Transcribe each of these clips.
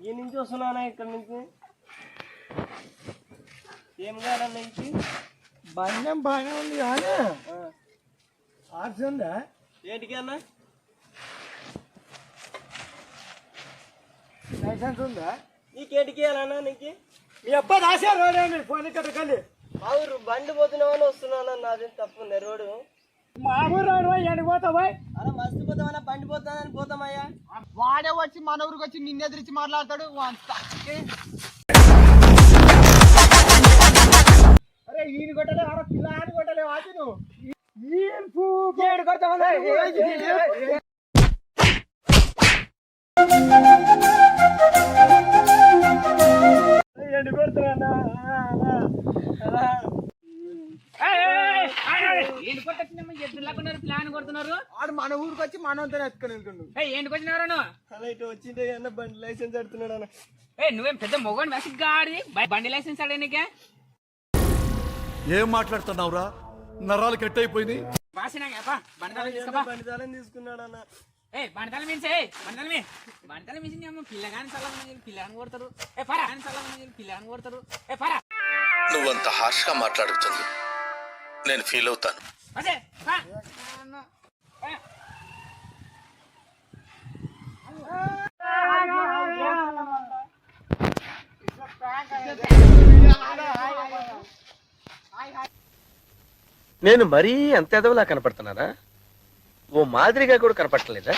ఈ నుంచి వస్తున్నానా ఇక్కడ నుంచి? ఏం కాదన్నా ఇంటి? బంధం బాగానే ఉంది కానీ ఆర్ట్స్ ఉందా? ఏంటికి అన్న? లైసెన్స్ ఉందా? నీకేటికి అన్నా నీకు? మీ అబ్బా రాశారు రోడ్ ఫోన్ ఇక్కడ కలిసి మా ఊరు బండి పోతున్నామని వస్తున్నాను నాది తప్పుంది రోడ్డు? మా ఊరు రోడ్ పోయి ఎడికి పోతావా అలా మస్తు పోతామన్నా బండి పోతానని పోతామయ్యా. వాడే వచ్చి మన ఊరికి వచ్చి నిన్ను ఎదిరించి మాట్లాడతాడు అంత అరే ఈయన కొట్టలే అరే పిల్ల అని కొట్టలే వాచి నువ్వు ఏడు కొడతావా ఎండు కొడుతున్నా ప్లాన్ కొడుతున్నారు? ఆడు మన ఊరికి వచ్చి మనతో ఎత్తుకొని వెళ్తుండు ఇటు అన్న బండి లైసెన్స్ అడుతున్నాడు అన్న. ఏ నువ్వేం పెద్ద మొగని గాడి? బండి లైసెన్స్ అడేనికే ఏం మాట్లాడుతున్నావురా? నరాలు కట్ అయిపోయినాయి వాసినాక బండి తీసుకోపా. బండి తాళం తీసుకున్నాడు అన్న. ఏ మీన్స్ మీ అమ్మ. పిల్లగాని పిల్లగాని కొడతారు. ఏ పరా. అని చల్లగా పిల్లగాని కొడతారు. ఏ పరా. నువ్వంత హార్ష్గా మాట్లాడుతుంది. నేను ఫీల్ అవుతాను. నేను మరీ అంత ఎదవలా కనపడుతున్నానా? ఓ మాదిరిగా కూడా కనపడలేదా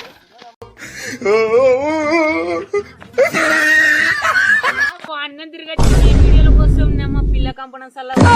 అన్నం తిరిగి వీడియోల కోసం అమ్మ పిల్ల కంపనం చల్లగా